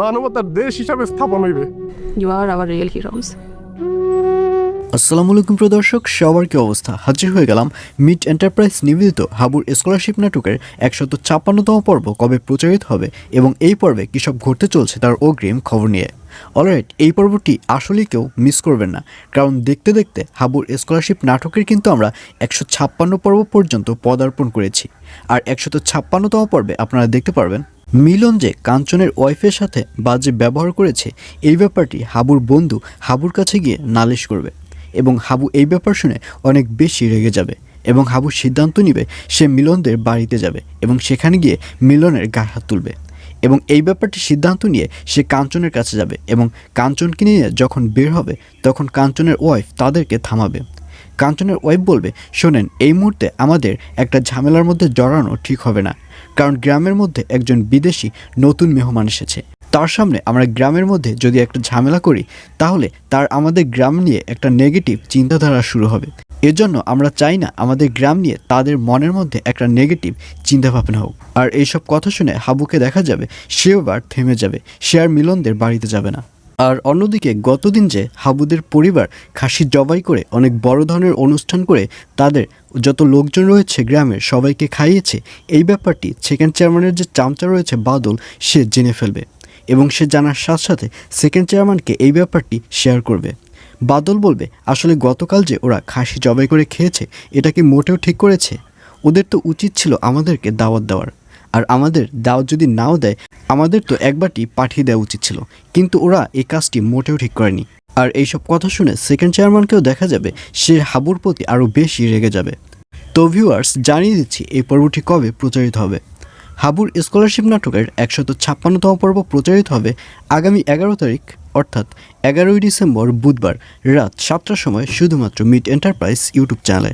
মানবতার দেশ হিসাবে স্থাপন হইবে। You are our real heroes. আসসালামু আলাইকুম প্রিয় দর্শক সবার কি অবস্থা? হাজির হয়ে গেলাম মিড এন্টারপ্রাইজ নিবেদিত হাবুর স্কলারশিপ নাটকের একশত ছাপ্পান্নতম পর্ব কবে প্রচারিত হবে এবং এই পর্বে কী সব ঘটতে চলছে তার অগ্রিম খবর নিয়ে। অলরাইট এই পর্বটি আসলেই কেউ মিস করবেন না কারণ দেখতে দেখতে হাবুর স্কলারশিপ নাটকের কিন্তু আমরা একশো ছাপ্পান্ন পর্ব পর্যন্ত পদার্পণ করেছি। আর একশত ছাপ্পান্নতম পর্বে আপনারা দেখতে পারবেন মিলন যে কাঞ্চনের ওয়াইফের সাথে বাজে ব্যবহার করেছে, এই ব্যাপারটি হাবুর বন্ধু হাবুর কাছে গিয়ে নালিশ করবে এবং হাবু এই ব্যাপার শুনে অনেক বেশি রেগে যাবে এবং হাবু সিদ্ধান্ত নিবে সে মিলনদের বাড়িতে যাবে এবং সেখানে গিয়ে মিলনের গায়ে হাত তুলবে এবং এই ব্যাপারটি সিদ্ধান্ত নিয়ে সে কাঞ্চনের কাছে যাবে এবং কাঞ্চনকে নিয়ে যখন বের হবে, তখন কাঞ্চনের ওয়াইফ তাদেরকে থামাবে। কাঞ্চনের ওয়াইফ বলবে, শোনেন, এই মুহূর্তে আমাদের একটা ঝামেলার মধ্যে জড়ানো ঠিক হবে না। কারণ গ্রামের মধ্যে একজন বিদেশি নতুন মেহমান এসেছে। তার সামনে আমরা গ্রামের মধ্যে যদি একটা ঝামেলা করি, তাহলে তার আমাদের গ্রাম নিয়ে একটা নেগেটিভ চিন্তাধারা শুরু হবে। এজন্য আমরা চাই না আমাদের গ্রাম নিয়ে তাদের মনের মধ্যে একটা নেগেটিভ চিন্তাভাবনা হোক। আর এইসব কথা শুনে হাবুকে দেখা যাবে, সেও বার থেমে যাবে। সে আর মিলনদের বাড়িতে যাবে না। আর অন্যদিকে গতদিন যে হাবুদের পরিবার খাসি জবাই করে অনেক বড় ধরনের অনুষ্ঠান করে, তাদের যত লোকজন রয়েছে গ্রামের সবাইকে খাইয়েছে, এই ব্যাপারটি সেকেন্ড চেয়ারম্যানের যে চামচা রয়েছে বাদল, সে জেনে ফেলবে এবং সে জানার সাথে সাথে সেকেন্ড চেয়ারম্যানকে এই ব্যাপারটি শেয়ার করবে। বাদল বলবে, আসলে গতকাল যে ওরা খাসি জবাই করে খেয়েছে, এটা কি মোটেও ঠিক করেছে? ওদের তো উচিত ছিল আমাদেরকে দাওয়াত দেওয়ার। আর আমাদের দাওয়াত যদি নাও দেয়, আমাদের তো একবারটি পাঠিয়ে দেওয়া উচিত ছিল। কিন্তু ওরা এই কাজটি মোটেও ঠিক করেনি। আর এইসব কথা শুনে সেকেন্ড চেয়ারম্যানকেও দেখা যাবে, সে হাবুর প্রতি আরও বেশি রেগে যাবে। তো ভিউয়ার্স জানিয়ে দিচ্ছি এই পর্বটি কবে প্রচারিত হবে। হাবুর স্কলারশিপ নাটকের একশত ছাপ্পান্নতম পর্ব প্রচারিত হবে আগামী এগারো তারিখ, অর্থাৎ এগারোই ডিসেম্বর বুধবার রাত সাতটার সময় শুধুমাত্র মিড এন্টারপ্রাইজ ইউটিউব চ্যানেলে।